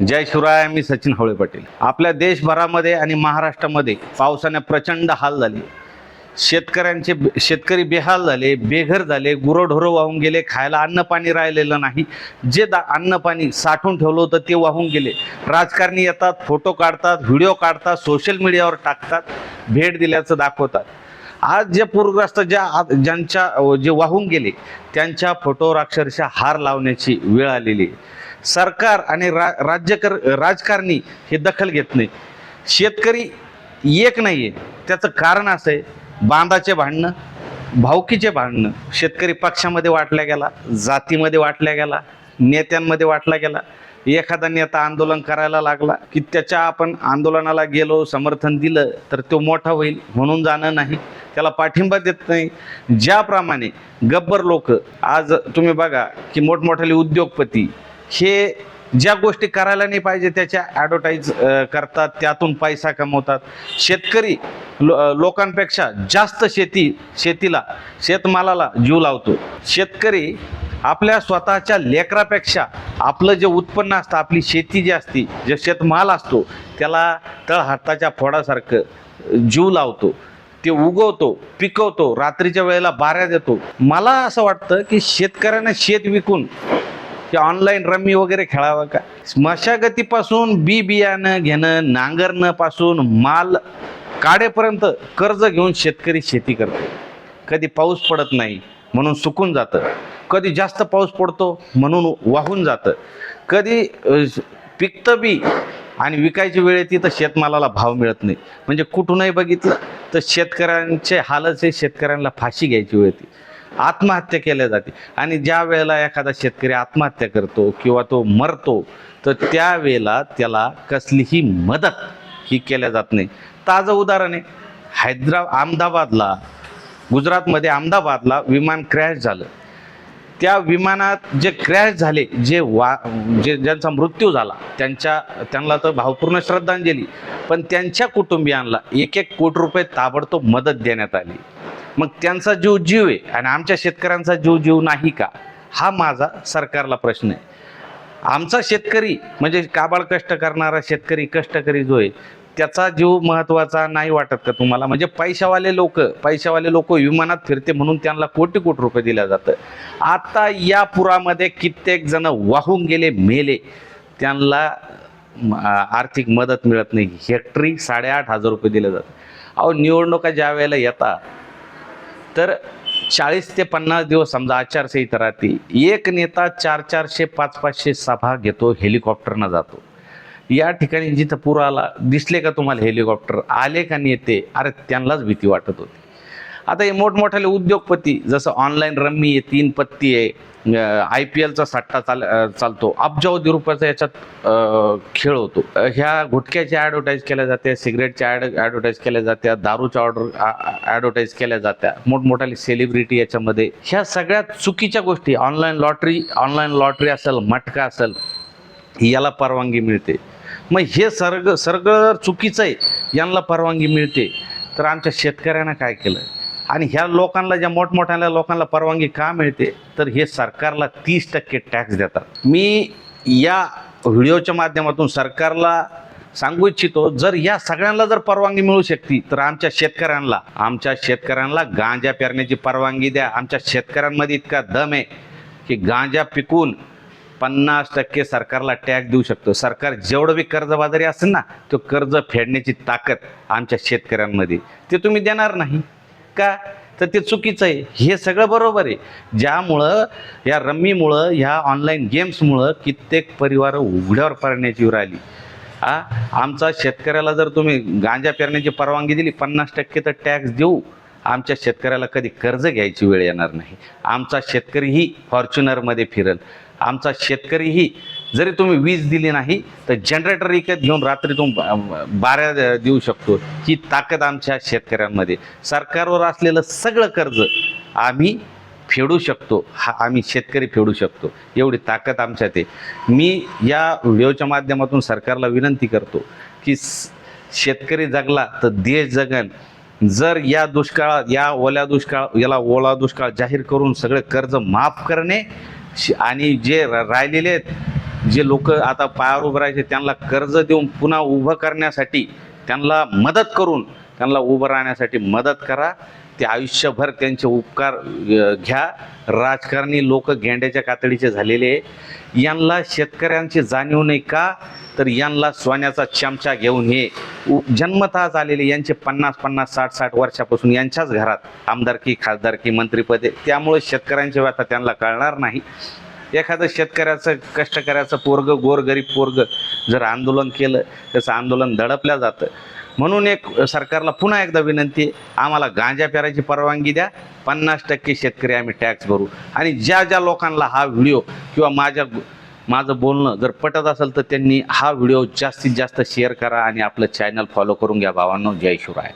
जय शिवराय मी सचिन हवळे पाटील. आपल्या देशभरामध्ये आणि महाराष्ट्रामध्ये पावसाने प्रचंड हाल झाले. शेतकऱ्यांचे शेतकरी बेहाल झाले बेघर झाले गुरंढोरं वाहून गेले खायला अन्न पाणी राहिलेलं नाही. जे दा अन्न पाणी साठवून ठेवलं होतं ते वाहून गेले. राजकारणी येतात फोटो काढतात व्हिडिओ काढतात सोशल मीडियावर टाकतात भेट दिल्याचं दाखवतात. आज जे पूरग्रस्त ज्या ज्यांच्या जे वाहून गेले त्यांच्या फोटोवर अक्षरशः हार लावण्याची वेळ आलेली आहे. सरकार आणि रा राज्यकर राजकारणी हे दखल घेत नाही. शेतकरी एक नाही आहे त्याचं कारण असं आहे बांधाचे भांडणं भावकीचे भांडणं. शेतकरी पक्षामध्ये वाटल्या गेला जातीमध्ये वाटल्या गेला नेत्यांमध्ये वाटला गेला. एखादा नेता आंदोलन करायला लागला की त्याच्या आपण आंदोलनाला गेलो समर्थन दिलं तर तो मोठा होईल म्हणून जाणं नाही. त्याला पाठिंबा देत नाही. ज्याप्रमाणे गब्बर लोक आज तुम्ही बघा की मोठमोठाले उद्योगपती हे ज्या गोष्टी करायला नाही पाहिजे त्याच्या ॲडव्हर्टाईज करतात त्यातून पैसा कमवतात. शेतकरी लो लोकांपेक्षा जास्त शेती शेतीला शेतमालाला जीव लावतो. शेतकरी आपल्या स्वतःच्या लेकरापेक्षा आपलं जे उत्पन्न असतं आपली शेती जी असती जे शेतमाल असतो त्याला तळहाताच्या फोडासारखं जीव लावतो. ते उगवतो पिकवतो रात्रीच्या वेळेला बाऱ्या देतो. मला असं वाटतं की शेतकऱ्यांना शेत विकून की ऑनलाईन रम्मी वगैरे खेळावं का? मशागतीपासून बी बियाणं घेणं नांगरणं पासून माल काढेपर्यंत कर्ज घेऊन शेतकरी शेती करतो. कधी पाऊस पडत नाही म्हणून सुकून जातं. कधी जास्त पाऊस पडतो म्हणून वाहून जातं. कधी पिकतं बी आणि विकायची वेळ येते तर शेतमालाला भाव मिळत नाही. म्हणजे कुठूनही बघितलं तर शेतकऱ्यांचे हालच हे शेतकऱ्यांना फाशी घ्यायची वेळ येते. आत्महत्या केल्या जाते. आणि ज्या वेळेला एखादा शेतकरी आत्महत्या करतो किंवा तो मरतो तर त्यावेळेला त्याला कसलीही मदत ही केल्या जात नाही. ताजं उदाहरण आहे. हैदरा अहमदाबादला गुजरातमध्ये अहमदाबादला विमान क्रॅश झालं. त्या विमानात जे क्रॅश झाले जे वा जे ज्यांचा मृत्यू झाला त्यांच्या त्यांना तर भावपूर्ण श्रद्धांजली पण त्यांच्या कुटुंबियांना एक एक कोटी रुपये ताबडतोब मदत देण्यात आली. मग त्यांचा जीव जीव आहे आणि आमच्या शेतकऱ्यांचा जीव जीव नाही का? हा माझा सरकारला प्रश्न आहे. आमचा शेतकरी म्हणजे काबाड कष्ट करणारा शेतकरी कष्टकरी जो आहे त्याचा जीव महत्त्वाचा नाही वाटत का तुम्हाला? म्हणजे पैशावाले लोक पैशावाले लोक विमानात फिरते म्हणून त्यांना कोटी कोटी रुपये दिल्या जातं आता या पुरामध्ये कित्येक जण वाहून गेले मेले. त्यांना आर्थिक मदत मिळत नाही. हेक्टरी साडेआठ हजार रुपये दिले जातात. अहो निवडणुका ज्या वेळेला येतात तर चाळीस ते पन्नास दिवस समजा आचारसंहिता राहते. एक नेता चार चारशे पाच पाचशे सभा घेतो हेलिकॉप्टरनं जातो. या ठिकाणी जिथं पूर आला दिसले का तुम्हाला हेलिकॉप्टर? आले का नेते अरे त्यांनाच भीती वाटत होती. आता हे मोठमोठ्याले उद्योगपती जसं ऑनलाईन रम्मी आहे तीन पत्ती आहे आय पी एलचा सट्टा चाल चालतो. अब्जावधी रुपयाचा याच्यात खेळ होतो. ह्या गुटख्याच्या ॲडव्हर्टाईज केल्या जात्या सिगरेटच्या ॲड ॲडव्हर्टाईज केल्या जात्या दारूच्या ऑर्डर ॲडव्हर्टाईज केल्या जात्या मोठमोठ्याले सेलिब्रिटी याच्यामध्ये. ह्या सगळ्यात चुकीच्या गोष्टी ऑनलाईन लॉटरी ऑनलाईन लॉटरी असेल मटका असेल याला परवानगी मिळते. मग हे सर्ग सगळं जर चुकीचं आहे यांना परवानगी मिळते. तर आमच्या शेतकऱ्यांना काय केलं? आणि ह्या लोकांना ज्या मोठमोठ्या लोकांना परवानगी का मिळते? तर हे सरकारला तीस टक्के टॅक्स देतात. मी या व्हिडिओच्या माध्यमातून सरकारला सांगू इच्छितो जर या सगळ्यांना जर परवानगी मिळू शकते तर आमच्या शेतकऱ्यांना आमच्या शेतकऱ्यांना गांजा पेरण्याची परवानगी द्या. आमच्या शेतकऱ्यांमध्ये इतका दम आहे की गांजा पिकून पन्नास टक्के सरकारला टॅक्स देऊ शकतो. सरकार जेवढं बी कर्जबाजारी असेल ना तो कर्ज फेडण्याची ताकद आमच्या शेतकऱ्यांमध्ये. ते तुम्ही देणार नाही. का? तर ते चुकीचं आहे. हे सगळं बरोबर आहे. ज्यामुळं या रम्मीमुळं ह्या ऑनलाईन गेम्समुळं कित्येक परिवार उघड्यावर पडण्याची वेळ आली. आ? आमचा शेतकऱ्याला जर तुम्ही गांजा पेरण्याची परवानगी दिली पन्नास टक्के तर टॅक्स देऊ. आमच्या शेतकऱ्याला कधी कर्ज घ्यायची वेळ येणार नाही. आमचा शेतकरीही फॉर्च्युनरमध्ये फिरल. आमचा शेतकरीही जरी तुम्ही वीज दिली नाही तर जनरेटर विकत घेऊन रात्रीतून बा- बाऱ्या देऊ शकतो. ही ताकद आमच्या शेतकऱ्यांमध्ये. सरकारवर असलेलं सगळं कर्ज आम्ही फेडू शकतो. हा आम्ही शेतकरी फेडू शकतो. एवढी ताकद आमच्यात आहे. मी या व्हिडिओच्या माध्यमातून सरकारला विनंती करतो की शेतकरी जगला तर देश जगन. जर या दुष्काळात या ओल्या दुष्काळ याला ओला दुष्काळ जाहीर करून सगळे कर्ज माफ करणे श- आणि जे र- राहिलेले आहेत जे लोक आता पायावर उभं राहायचे त्यांना कर्ज देऊन पुन्हा उभं करण्यासाठी त्यांना मदत करून त्यांना उभं राहण्यासाठी मदत करा. ते आयुष्यभर त्यांचे उपकार घ्या. राजकारणी लोक गेंड्याच्या कातडीचे झालेले आहे. यांना शेतकऱ्यांची जाणीव नाही का? तर यांना सोन्याचा चमचा घेऊन हे उ- झालेले आलेले यांचे पन्नास पन्नास साठ साठ वर्षापासून यांच्याच घरात आमदारकी खासदारकी मंत्रीपदे त्यामुळे शेतकऱ्यांची व्यथा त्यांना कळणार नाही. एखादं शेतकऱ्याचं कष्टकऱ्याचं पोरग गोरगरीब पोरग जर आंदोलन केलं त्याचं आंदोलन दडपल्या जातं. म्हणून एक सरकारला पुन्हा एकदा विनंती आहे आम्हाला गांजा पेरायची परवानगी द्या. पन्नास टक्के शेतकरी आम्ही टॅक्स भरू. आणि ज्या ज्या लोकांना हा व्हिडिओ किंवा माझ्या माझं बोलणं जर पटत असेल तर त्यांनी हा व्हिडिओ जास्तीत जास्त शेअर करा आणि आपलं चॅनल फॉलो करून घ्या भावांनो. जय शिवराय.